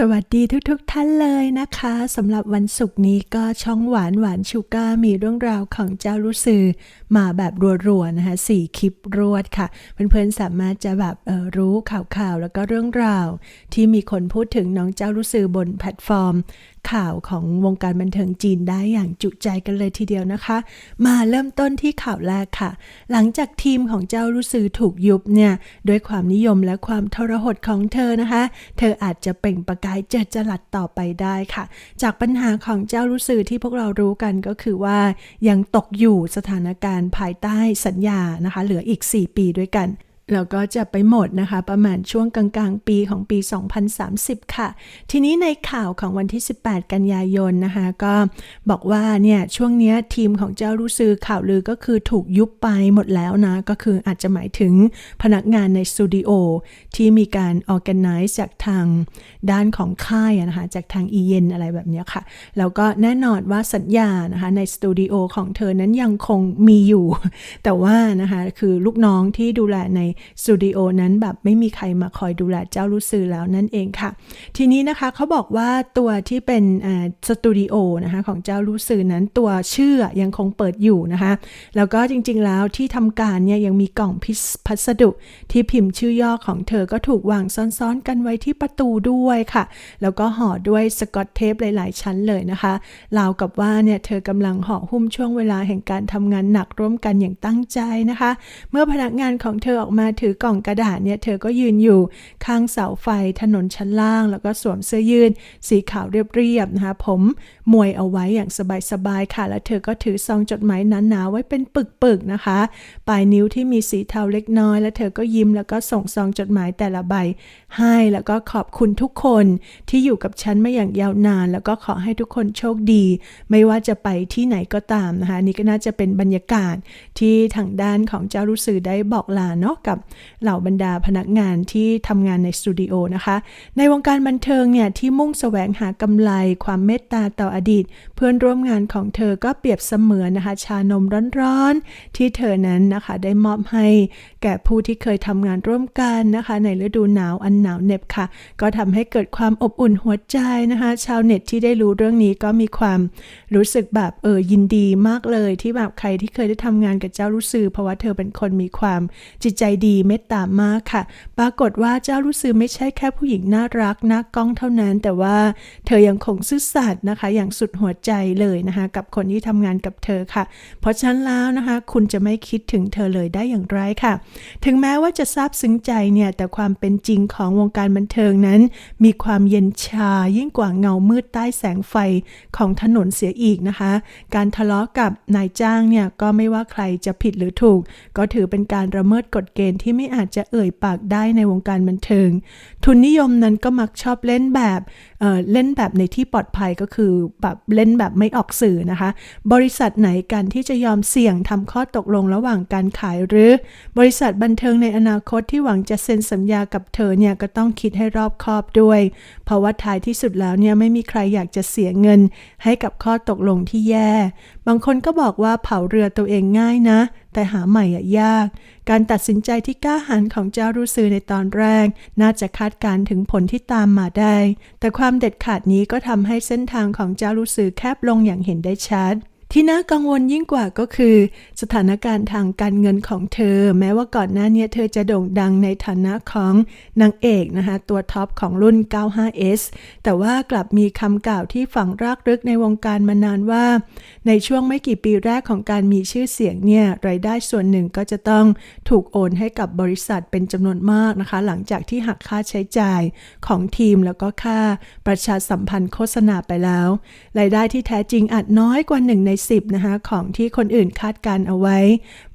สวัสดีทุกๆทท่านเลยนะคะสำหรับวันศุกร์นี้ก็ช่องหวานหวานชูก้ามีเรื่องราวของเจ้ารู้สือมาแบบรัวๆนะคะสี่คลิปรวดค่ะเพื่อนๆสามารถจะแบบออรู้ข่าวๆแล้วก็เรื่องราว ที่มีคนพูดถึงน้องเจ้ารู้สือบนแพลตฟอร์ม ข่าวของวงการบันเทิงจีนได้อย่างจุใจกันเลยทีเดียวนะคะ มาเริ่มต้นที่ข่าวแรกค่ะ หลังจากทีมของเจ้ารู้สือถูกยุบเนี่ยด้วยความนิยมและความทรหดของเธอนะคะ เธออาจจะเปล่งประกายเจิดจรัสต่อไปได้ค่ะ จากปัญหาของเจ้ารู้สือที่พวกเรารู้กันก็คือว่ายังตกอยู่สถานการณ์ภายใต้สัญญานะคะ เหลืออีก 4 ปีด้วยกัน แล้วก็จะไปหมดนะคะ ประมาณช่วงกลางๆ ปีของปี 2030 ค่ะ ทีนี้ในข่าวของวันที่ 18 กันยายนนะคะ ก็บอกว่าเนี่ยช่วงนี้ทีมของเจ้ารู้ซือข่าวลือก็คือถูกยุบไปหมดแล้วนะ ก็คืออาจจะหมายถึงพนักงานในสตูดิโอที่มีการ organize จากทางด้านของค่ายนะคะ จากทางอีเยนอะไรแบบนี้ค่ะ แล้วก็แน่นอนว่าสัญญานะคะในสตูดิโอของเธอนั้นยังคงมีอยู่ แต่ว่านะคะคือลูกน้องที่ดูแลในสตูดิโอนั้นแบบไม่มีใครมาคอยดูแลเจ้ารู้สือแล้วนั่นเองค่ะ ทีนี้นะคะเขาบอกว่าตัวที่เป็นสตูดิโอนะคะของเจ้ารู้สือนั้นตัวชื่อยังคงเปิดอยู่นะคะ แล้วก็จริงๆแล้วที่ทำการเนี่ยยังมีกล่องพิพัสดุที่พิมพ์ชื่อย่อของเธอก็ถูกวางซ้อนๆกันไว้ที่ประตูด้วยค่ะ แล้วก็ห่อด้วยสกอตเทปหลายๆ ชั้นเลยนะคะราวกับว่าเนี่ยเธอกำลังห่อหุ้มช่วงเวลาแห่งการทำงานหนักร่วมกันอย่างตั้งใจนะคะ เมื่อพนักงานของเธอออกมาถือกล่องกระดาษเนี่ยเธอก็ยืนอยู่ข้างเสาไฟถนนชั้นล่าง แล้วก็สวมเสื้อยืด สีขาวเรียบๆนะคะผมมวยเอาไว้อย่างสบายๆค่ะ แล้วเธอก็ถือซองจดหมายหนาๆไว้เป็นปึกๆนะคะ ปลายนิ้วที่มีสีเทาเล็กน้อย แล้วเธอก็ยิ้มแล้วก็ส่งซองจดหมายแต่ละใบ ให้แล้วก็ขอบคุณทุกคนที่อยู่กับฉันมาอย่างยาวนาน แล้วก็ขอให้ทุกคนโชคดี ไม่ว่าจะไปที่ไหนก็ตามนะคะ นี่ก็น่าจะเป็นบรรยากาศที่ทางด้านของเจ้ารู้สื่อได้บอกลาเนาะกับเหล่าบรรดาพนักงานที่ทำงานในสตูดิโอนะคะ ในวงการบันเทิงเนี่ยที่มุ่งแสวงหากำไร ความเมตตาต่ออดีต เพื่อนร่วมงานของเธอก็เปรียบเสมือนนะคะ ชานมร้อนๆ ที่เธอนั้นนะคะได้มอบให้แก่ผู้ที่เคยทำงานร่วมกันนะคะ ในฤดูหนาวอันหนาวเหน็บค่ะ ก็ทำให้เกิดความอบอุ่นหัวใจนะคะ ชาวเน็ตที่ได้รู้เรื่องนี้ก็มีความรู้สึกแบบเออยินดีมากเลย ที่แบบใครที่เคยได้ทำงานกับเจ้ารู้สือเพราะว่าเธอเป็นคนมีความจิตใจดีเมตตามากค่ะ ปรากฏว่าเจ้ารู้สือไม่ใช่แค่ผู้หญิงน่ารักน่ากล้องเท่านั้น แต่ว่าเธอยังคงซื่อสัตย์นะคะ อย่างสุดหัวใจเลยนะคะ กับคนที่ทำงานกับเธอค่ะ เพราะฉะนั้นแล้วนะคะ คุณจะไม่คิดถึงเธอเลยได้อย่างไรค่ะ ถึงแม้ว่าจะซาบซึ้งใจเนี่ยแต่ความเป็นจริงของวงการบันเทิงนั้น มีความเย็นชายิ่งกว่าเงามืดใต้แสงไฟของถนนเสียอีกนะคะ การทะเลาะกับนายจ้างเนี่ยก็ไม่ว่าใครจะผิดหรือถูก ก็ถือเป็นการระเมิดกฎเกณฑ์ที่ไม่อาจจะเอ่ยปากได้ในวงการบันเทิง ทุนนิยมนั้นก็มักชอบเล่นแบบเเล่นแบบในที่ปลอดภัยก็คือแบบเล่นแบบไม่ออกสื่อนะคะ บริษัทไหนกันที่จะยอมเสี่ยงทำข้อตกลงระหว่างการขายหรือ บริษัทบันเทิงในอนาคตที่หวังจะเซ็นสัญญากับเธอเนี่ยก็ต้องคิดให้รอบคอบด้วย เพราะว่าท้ายที่สุดแล้วเนี่ยไม่มีใครอยากจะเสียเงิน ให้กับข้อตกลงที่แย่ บางคนก็บอกว่าเผาเรือตัวเองง่ายนะ แต่หาใหม่อะยาก การตัดสินใจที่กล้าหาญของเจ้ารูซือในตอนแรก น่าจะคาดการถึงผลที่ตามมาได้ แต่ความเด็ดขาดนี้ก็ทำให้เส้นทางของเจ้ารูซือแคบลงอย่างเห็นได้ชัด ที่น่ากังวลยิ่งกว่าก็คือ สถานการณ์ทางการเงินของเธอ แม้ว่าก่อนหน้านี้เธอจะโด่งดังในฐานะของนางเอกนะคะตัวท็อปของรุ่น 95S แต่ว่ากลับมีคำกล่าวที่ฝังรากลึกในวงการมานานว่า ในช่วงไม่กี่ปีแรกของการมีชื่อเสียงเนี่ยรายได้ส่วนหนึ่งก็จะต้องถูกโอนให้กับบริษัทเป็นจำนวนมากนะคะ หลังจากที่หักค่าใช้จ่ายของทีมแล้วก็ค่าประชาสัมพันธ์โฆษณาไปแล้วรายได้ที่แท้จริงอาจน้อยกว่าหนึ่งใน10นะคะของที่คนอื่นคาดการเอาไว้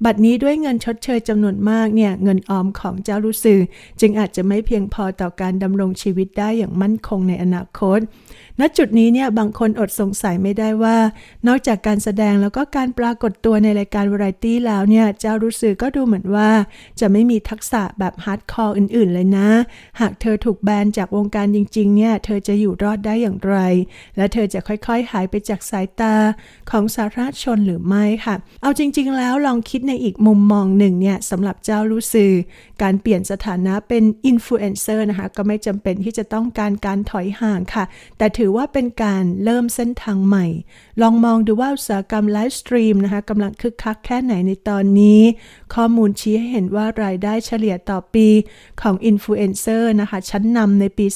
บัดนี้ด้วยเงินชดเชยจำนวนมากเนี่ยเงินออมของเจ้ารู้สึจึงอาจจะไม่เพียงพอต่อการดำรงชีวิตได้อย่างมั่นคงในอนาคต ณจุดนี้เนี่ยบางคนอดสงสัยไม่ได้ว่า นอกจากการแสดงแล้วก็การปรากฏตัวในรายการวาไรตี้แล้วเนี่ยเจ้ารู้สึกก็ดูเหมือนว่า จะไม่มีทักษะแบบฮาร์ดคอร์อื่น ๆ เลยนะ หากเธอถูกแบนจากวงการจริงๆเนี่ยเธอจะอยู่รอดได้อย่างไร และเธอจะค่อยๆหายไปจากสายตาของสาธารณชนหรือไม่ค่ะ เอาจริง ๆ แล้วลองคิดในอีกมุมมองหนึ่งเนี่ยสำหรับเจ้ารู้สื่อการเปลี่ยนสถานะเป็นอินฟลูเอนเซอร์นะคะ ก็ไม่จำเป็นที่จะต้องการการถอยห่างค่ะ แต่ถือว่าเป็นการเริ่มเส้นทางใหม่ ลองมองดูว่าอุตสาหกรรมไลฟ์สตรีมนะคะกำลังคึกคักแค่ไหนในตอนนี้ ข้อมูลชี้ให้เห็นว่ารายได้เฉลี่ยต่อปีของอินฟลูเอนเซอร์นะคะ ชั้นนำในปี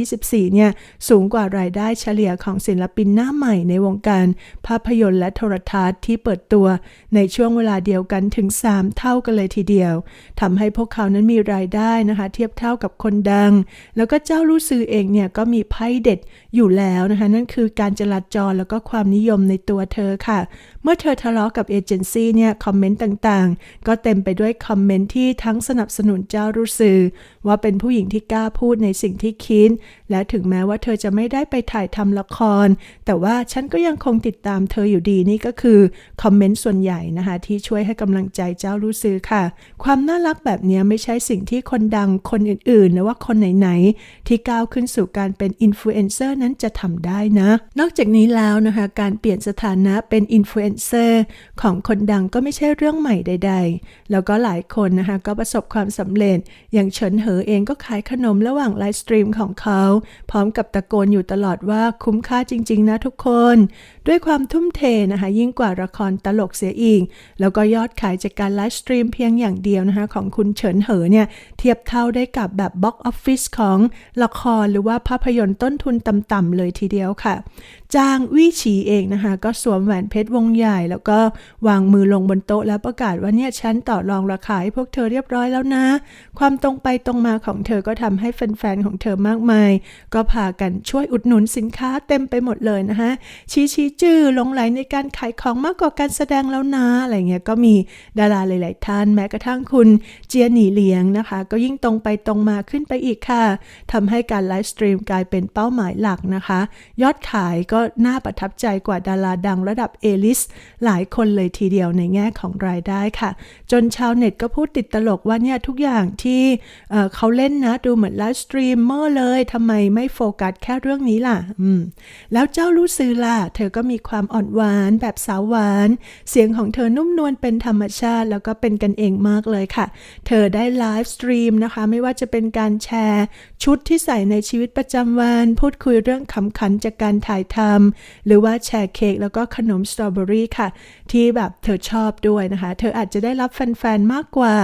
2024 เนี่ยสูงกว่ารายได้เฉลี่ยของศิลปินหน้าใหม่ในวงการภาพยนตร์และโทรทัศน์ที่เปิดตัวในช่วงเวลาเดียวกันถึง 3 เท่ากันเลยทีเดียวทำให้พวกเขานั้นมีรายได้นะคะ เทียบเท่ากับคนดัง แล้วก็เจ้ารู้ซื้อเองเนี่ยก็มีไพ่เด็ดอยู่แล้วนะคะ นั่นคือการจราจรแล้วก็ความนิยมในตัวเธอค่ะ เมื่อเธอทะเลาะกับเอเจนซี่เนี่ยคอมเมนต์ต่างๆ ก็เต็มไปด้วยคอมเมนต์ที่ทั้งสนับสนุนเจ้ารู้สื่อว่าเป็นผู้หญิงที่กล้าพูดในสิ่งที่คิดและถึงแม้ว่าเธอจะไม่ได้ไปถ่ายทำละคร แต่ว่าฉันก็ยังคงติดตามเธออยู่ดีนี่ก็คือคอมเมนต์ส่วนใหญ่นะคะที่ช่วยให้กำลังใจเจ้ารู้สื่อค่ะ ความน่ารักแบบนี้ไม่ใช่สิ่งที่คนดังคนอื่นๆ หรือว่าคนไหนๆ ที่ก้าวขึ้นสู่การเป็นอินฟลูเอนเซอร์นั้นจะทำได้นะ นอกจากนี้แล้วนะคะการเปลี่ยนสถานะเป็นอินฟลูเอนเซอร์ของคนดังก็ไม่ใช่เรื่องใหม่ใด ๆ แล้วก็หลายคนนะคะก็ประสบความสำเร็จ อย่างเฉินเหอเองก็ขายขนมระหว่างไลฟ์สตรีมของเขา พร้อมกับตะโกนอยู่ตลอดว่าคุ้มค่าจริง ๆ นะทุกคน ด้วยความทุ่มเทนะคะยิ่งกว่าละครตลกเสียอีก แล้วก็ยอดขายจากการไลฟ์สตรีมเพียงอย่างเดียวนะคะของคุณเฉินเหอเนี่ยเทียบเท่าได้กับแบบบ็อกออฟฟิศของละครหรือว่าภาพยนตร์ต้นทุนต่ำๆเลยทีเดียวค่ะ จางวี่ฉีเองนะคะ ก็สวมแหวนเพชรวงใหญ่ แล้วก็วางมือลงบนโต๊ะแล้วประกาศว่าเนี่ยฉันต่อรองราคาให้พวกเธอเรียบร้อยแล้วนะ ความตรงไปตรงมาของเธอก็ทำให้แฟนๆของเธอมากมาย ก็พากันช่วยอุดหนุนสินค้าเต็มไปหมดเลยนะคะชี้ชี้จื้อหลงไหลในการขายของมากกว่าการแสดงแล้วนะอะไรเงี้ยก็มีดาราหลาย ๆ ท่านแม้กระทั่งคุณเจียหนีเหลียงนะคะ ก็ยิ่งตรงไปตรงมาขึ้นไปอีกค่ะทำให้การไลฟ์สตรีมกลายเป็นเป้าหมายหลักนะคะ ยอดขายก็น่าประทับใจกว่าดาราดังระดับเอลิสหลายคนเลยทีเดียวในแง่ของรายได้ค่ะ จนชาวเน็ตก็พูดติดตลกว่าเนี่ยทุกอย่างที่เเขาเล่นนะดูเหมือนไลฟ์สตรีมเมอร์เลยทำไมไม่โฟกัสแค่เรื่องนี้ล่ะอืมแล้วเจ้ารู้ซื้อล่ะ เธอก็มีความอ่อนหวานแบบสาวหวาน เสียงของเธอนุ่มนวลเป็นธรรมชาติ แล้วก็เป็นกันเองมากเลยค่ะ เธอได้ไลฟ์สตรีมนะคะ ไม่ว่าจะเป็นการแชร์ ชุดที่ใส่ในชีวิตประจำวัน พูดคุยเรื่องขำขันจากการถ่ายทำหรือว่าแชร์เค้กแล้วก็ขนมสตรอเบอรี่ค่ะ ที่แบบเธอชอบด้วยนะคะ เธออาจจะได้รับแฟน ๆ มากกว่า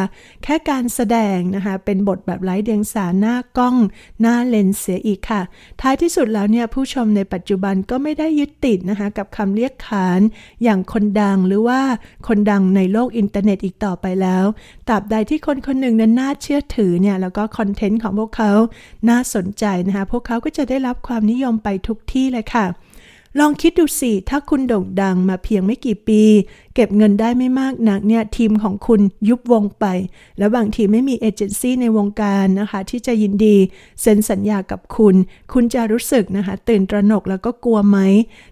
แค่การแสดงนะคะ เป็นบทแบบไร้เดียงสาหน้ากล้อง หน้าเลนส์เสียอีกค่ะ ท้ายที่สุดแล้วเนี่ย ผู้ชมในปัจจุบันก็ไม่ได้ยึดติดนะคะ กับคำเรียกขานอย่างคนดังหรือว่าคนดังในโลกอินเทอร์เน็ตอีกต่อไปแล้วตราบใดที่คนคนหนึ่งนั้นน่าเชื่อถือเนี่ยแล้วก็คอนเทนต์ของพวกเขาน่าสนใจนะคะ พวกเขาก็จะได้รับความนิยมไปทุกที่เลยค่ะ ลองคิดดูสิ ถ้าคุณโด่งดังมาเพียงไม่กี่ปีเก็บเงินได้ไม่มากนักเนี่ยทีมของคุณยุบวงไป แล้วบางทีไม่มีเอเจนซี่ในวงการนะคะ ที่จะยินดีเซ็นสัญญากับคุณ คุณจะรู้สึกนะคะ ตื่นตระหนกแล้วก็กลัวไหม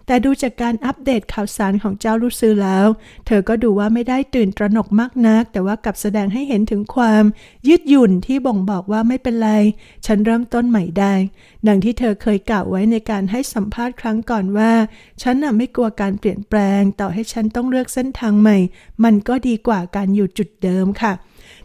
แต่ดูจากการอัปเดตข่าวสารของเจ้ารู้ซื้อแล้ว เธอก็ดูว่าไม่ได้ตื่นตระหนกมากนัก แต่ว่ากลับแสดงให้เห็นถึงความยืดหยุ่นที่บ่งบอกว่าไม่เป็นไร ฉันเริ่มต้นใหม่ได้ ดังที่เธอเคยกล่าวไว้ในการให้สัมภาษณ์ครั้งก่อนว่า ฉันน่ะไม่กลัวการเปลี่ยนแปลง ต่อให้ฉันต้องเลือกเส้นทางใหม่ มันก็ดีกว่าการอยู่จุดเดิมค่ะ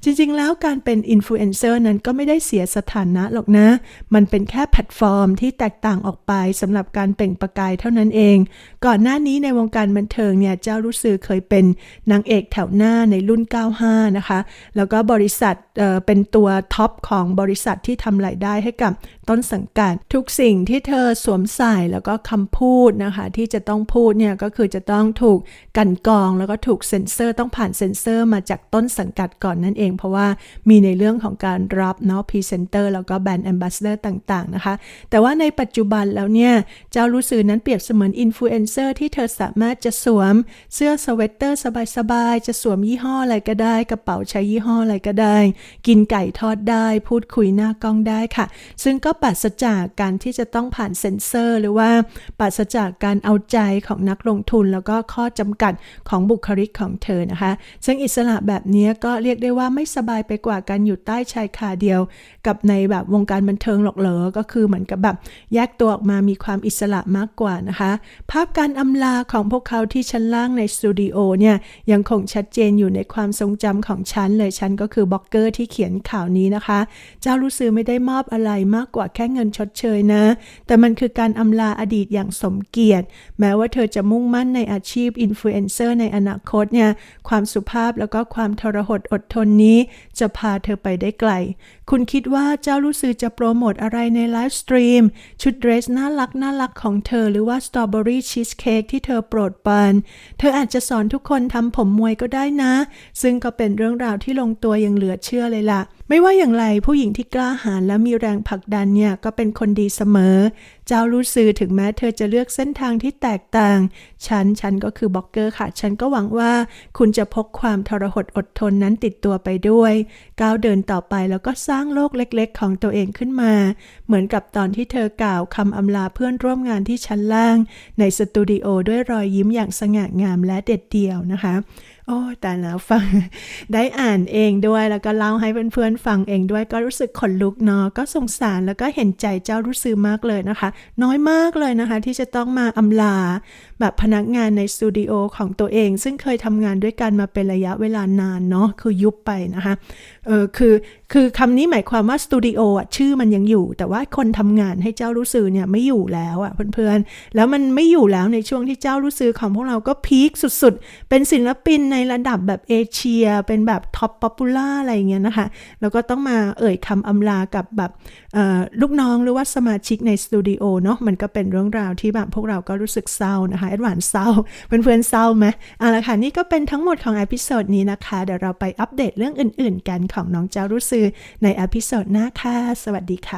จริงๆ แล้วการเป็นอินฟลูเอนเซอร์นั้นก็ไม่ได้เสียสถานะหรอกนะ มันเป็นแค่แพลตฟอร์มที่แตกต่างออกไปสำหรับการเปล่งประกายเท่านั้นเอง ก่อนหน้านี้ในวงการบันเทิงเนี่ยเจ้ารู้สึกเคยเป็นนางเอกแถวหน้าในรุ่น 95 นะคะ แล้วก็บริษัทเเป็นตัวท็อปของบริษัทที่ทำรายได้ให้กับต้นสังกัดทุกสิ่งที่เธอสวมใส่แล้วก็คำพูดนะคะที่จะต้องพูดเนี่ยก็คือจะต้องถูกกันกรองแล้วก็ถูกเซ็นเซอร์ต้องผ่านเซ็นเซอร์มาจากต้นสังกัดก่อนนั่นเองเพราะว่ามีในเรื่องของการรับเนาะพรีเซนเตอร์แล้วก็แบรนด์แอมบาสเดอร์ต่างๆนะคะ แต่ว่าในปัจจุบันแล้วเนี่ย เจ้ารู้สึกนั้นเปรียบเสมือนอินฟลูเอนเซอร์ที่เธอสามารถจะสวมเสื้อสเวตเตอร์สบายๆ จะสวมยี่ห้ออะไรก็ได้ กระเป๋าใช้ยี่ห้ออะไรก็ได้ กินไก่ทอดได้ พูดคุยหน้ากล้องได้ค่ะ ซึ่งก็ปราศจากการที่จะต้องผ่านเซ็นเซอร์ หรือว่าปราศจากการเอาใจของนักลงทุน แล้วก็ข้อจำกัดของบุคลิกของเธอนะคะ ซึ่งอิสระแบบนี้ก็เรียกได้ว่าไม่สบายไปกว่าการอยู่ใต้ชายคาเดียว กับในแบบวงการบันเทิงหรอกเหรอก็คือเหมือนกับแบบแยกตัวออกมามีความอิสระมากกว่านะคะ ภาพการอำลาของพวกเขาที่ชั้นล่างในสตูดิโอเนี่ยยังคงชัดเจนอยู่ในความทรงจำของฉันเลยฉันก็คือบล็อกเกอร์ที่เขียนข่าวนี้นะคะ เจ้ารู้สึกไม่ได้มอบอะไรมากกว่าแค่เงินชดเชยนะ แต่มันคือการอำลาอดีตอย่างสมเกียรติ แม้ว่าเธอจะมุ่งมั่นในอาชีพอินฟลูเอนเซอร์ในอนาคตเนี่ยความสุภาพแล้วก็ความทรหดอดทนนี้จะพาเธอไปได้ไกล คุณคิดว่าเจ้ารู้สึกจะโปรโมทอะไรในไลฟ์สตรีม ชุดเดรสน่ารักน่ารักของเธอหรือว่าสตรอเบอรี่ชีสเค้กที่เธอโปรดปรานเธออาจจะสอนทุกคนทำผมมวยก็ได้นะ ซึ่งก็เป็นเรื่องราวที่ลงตัวอย่างเหลือเชื่อเลยล่ะไม่ว่าอย่างไรผู้หญิงที่กล้าหาญและมีแรงผลักดันเนี่ยก็เป็นคนดีเสมอ เจ้ารู้สึกถึงแม้เธอจะเลือกเส้นทางที่แตกต่าง ฉัน ฉันก็คือบล็อกเกอร์ค่ะ ฉันก็หวังว่าคุณจะพกความทรหดอดทนนั้นติดตัวไปด้วย ก้าวเดินต่อไปแล้วก็สร้างโลกเล็กๆ ของตัวเองขึ้นมา เหมือนกับตอนที่เธอกล่าวคำอำลาเพื่อนร่วมงานที่ชั้นล่าง ในสตูดิโอด้วยรอยยิ้มอย่างสง่างามและเด็ดเดี่ยวนะคะ โอ้แต่แล้วฟังได้อ่านเองด้วยแล้วก็เล่าให้เพื่อนๆฟังเองด้วยก็รู้สึกขนลุกเนาะก็สงสารแล้วก็เห็นใจเจ้ารู้สึกมากเลยนะคะ น้อยมากเลยนะคะ ที่จะต้องมาอำลา แบบพนักงานในสตูดิโอของตัวเอง ซึ่งเคยทำงานด้วยกันมาเป็นระยะเวลานานเนาะคือยุบไปนะคะเออคือ คือคำนี้หมายความว่าสตูดิโออะชื่อมันยังอยู่ แต่ว่าคนทำงานให้เจ้ารู้สึกเนี่ยไม่อยู่แล้วอะเพื่อนๆ แล้วมันไม่อยู่แล้วในช่วงที่เจ้ารู้สึกของพวกเราก็พีคสุดๆ เป็นศิลปินในระดับแบบเอเชีย เป็นแบบท็อปป๊อปปูล่าอะไรเงี้ยนะคะ แล้วก็ต้องมาเอ่ยคำอำลากับแบบลูกน้องหรือว่าสมาชิกในสตูดิโอเนาะ มันก็เป็นเรื่องราวที่แบบพวกเราก็รู้สึกเศร้านะคะแอดวานเศร้า เพื่อนๆเศร้าไหมเอาละค่ะนี่ก็เป็นทั้งหมดของอพิโซดนี้นะคะ เดี๋ยวเราไปอัปเดตเรื่องอื่น ๆ กันของน้องเจ้ารู้สึกในอพิโซดหน้าค่ะ สวัสดีค่ะ